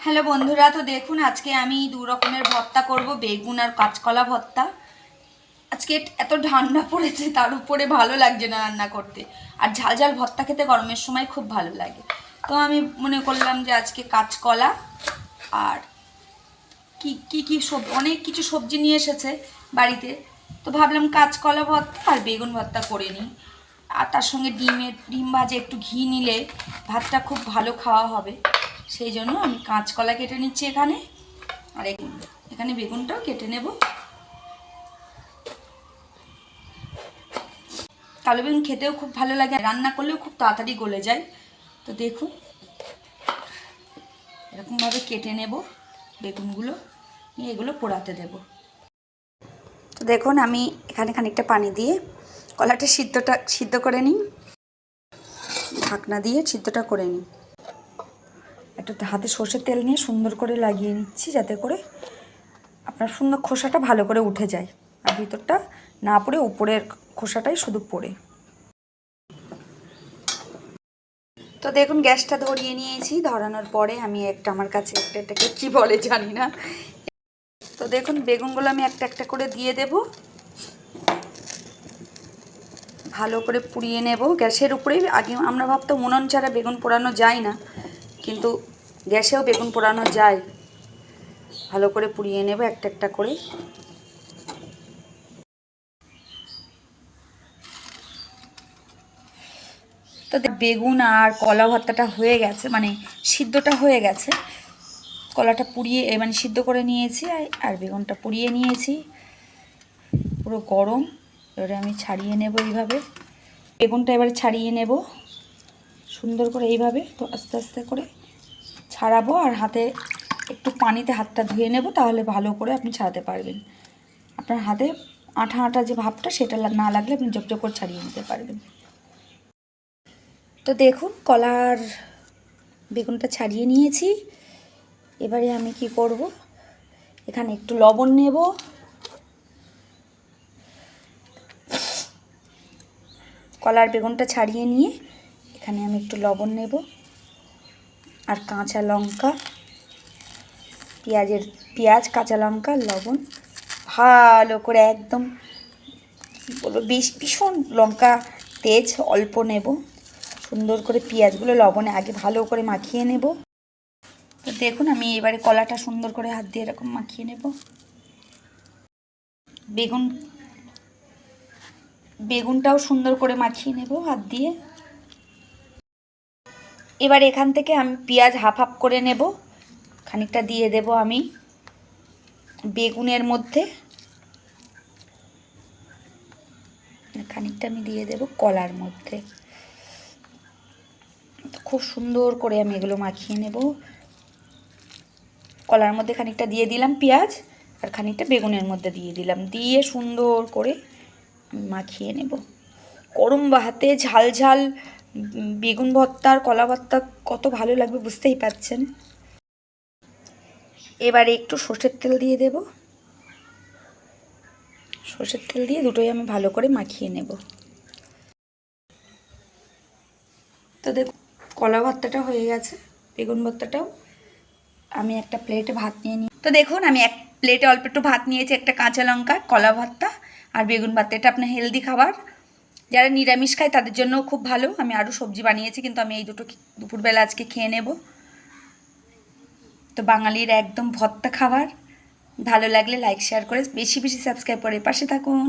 Hello বন্ধুরা, তো দেখুন আজকে আমি দু রকমের ভর্তা করব, বেগুন আর কাঁচকলা ভর্তা। আজকে এত ঠান্ডা পড়েছে, তার উপরে ভালো লাগছে না রান্না করতে। আর ঝাল ঝাল ভর্তা খেতে গরমের সময় খুব ভালো লাগে। তো আমি মনে করলাম যে আজকে কাঁচকলা আর কি কি কি সব, অনেক কিছু সবজি নিয়ে এসেছে বাড়িতে। তো ভাবলাম কাঁচকলা ভর্তা আর বেগুন ভর্তা করে নিই। আর তার সঙ্গে ডিমের ডিম ভাজে একটু ঘি নিলে ভাতটা খুব ভালো খাওয়া হবে। সেই জন্য আমি কাঁচকলা কেটে নিচ্ছি এখানে। আর এখানে- বেগুনটাও কেটে নেব। কালো বেগুন খেতেও খুব ভালো লাগে। রান্না করলেও খুব তাড়াতাড়ি গলে যায়। তো দেখুন, এরকমভাবে কেটে নেব বেগুনগুলো। নিয়ে এগুলো পোড়াতে দেব। তো দেখুন, আমি এখানে খানিকটা পানি দিয়ে কলাটা সিদ্ধটা, সিদ্ধ করে নিই। ঢাকনা দিয়ে সিদ্ধটা করে নিই। একটু হাতে সর্ষের তেল নিয়ে সুন্দর করে লাগিয়ে নিচ্ছি যাতে করে আপনার সুন্দর খোসাটা ভালো করে উঠে যায়। আর ভিতরটা না পড়ে উপরের খোসাটাই শুধু পড়ে। তো দেখুন, গ্যাসটা ধরিয়ে নিয়েছি। ধরানোর পরে আমি একটা, আমার কাছে একটা এটাকে কী বলে জানি না। তো দেখুন, বেগুনগুলো আমি একটা একটা করে দিয়ে দেব। ভালো করে পুড়িয়ে নেব। গ্যাসের উপরেই আগে আমরা ভাবতাম, উনুন ছাড়া বেগুন পোড়ানো যায় না। কিন্তু গ্যাসেও বেগুন পোড়ানো যায়। ভালো করে পুড়িয়ে নেব একটা একটা করে। তো বেগুন আর কলা ভর্তাটা হয়ে গেছে মানে সিদ্ধটা হয়ে গেছে। কলাটা পুড়িয়ে মানে সিদ্ধ করে নিয়েছি আর- বেগুনটা পুড়িয়ে নিয়েছি। পুরো গরম, এবারে আমি ছাড়িয়ে নেব এইভাবে। বেগুনটা এবারে ছাড়িয়ে নেব। সুন্দর করে এইভাবে তো আস্তে আস্তে করে ছাড়াবো আর হাতে একটু পানিতে হাতটা ধুয়ে নেব, তাহলে ভালো করে আপনি ছাড়াতে পারবেন। আপনার হাতে আঠা আঠা যে ভাবটা, সেটা না লাগলে আপনি জপ করে ছাড়িয়ে নিতে পারবেন। তো দেখুন, কলার বেগুনটা ছাড়িয়ে নিয়েছি। এবারে আমি কি করব? এখানে একটু লবণ নেব। কলার বেগুনটা ছাড়িয়ে নিয়ে এখানে আমি একটু লবণ নেব আর কাঁচা লঙ্কা, পেঁয়াজের পেঁয়াজ, কাঁচা লঙ্কা, লবণ, ভালো করে একদম কী বলব, বেশ ভীষণ লঙ্কা তেজ অল্প নেব। সুন্দর করে পেঁয়াজগুলো লবণে আগে ভালো করে মাখিয়ে নেব। তো দেখুন, আমি এবারে কলাটা সুন্দর করে হাত দিয়ে এরকম মাখিয়ে নেব। বেগুন, বেগুনটাও সুন্দর করে মাখিয়ে নেব হাত দিয়ে। এবার এখান থেকে আমি পেঁয়াজ হাফ হাফ করে নেব। খানিকটা দিয়ে দেব আমি বেগুনের মধ্যে। খানিকটা আমি দিয়ে দেব কলার মধ্যে। খুব সুন্দর করে আমি এগুলো মাখিয়ে নেব। কলার মধ্যে খানিকটা দিয়ে দিলাম পেঁয়াজ আর খানিকটা বেগুনের মধ্যে দিয়ে দিলাম। দিয়ে সুন্দর করে মাখিয়ে নেব। গরম ভাতে ঝাল ঝাল উম, বেগুন ভর্তা আর কলা ভর্তা কত ভালো লাগবে বুঝতেই পারছেন। এবারে একটু সর্ষের তেল দিয়ে দেব। সর্ষের তেল দিয়ে দুটোই আমি ভালো করে মাখিয়ে নেব। তো দেখ কলা ভর্তাটা হয়ে গেছে, বেগুন ভর্তাটাও। আমি একটা প্লেটে ভাত নিয়ে নিই তো দেখুন, আমি এক প্লেটে অল্প একটু ভাত নিয়েছি, একটা কাঁচা লঙ্কা, কলা ভর্তা আর বেগুন ভর্তা এটা আপনার হেলদি খাবার। যারা নিরামিষ খায় তাদের জন্য খুব ভালো। আমি আরও সবজি বানিয়েছি, কিন্তু আমি এই দুটো দুপুরবেলা আজকে খেয়ে নেব। তো বাঙালির একদম ভত্তা খাবার। ভালো লাগলে লাইক শেয়ার করে, বেশি বেশি সাবস্ক্রাইব করে পাশে থাকুন।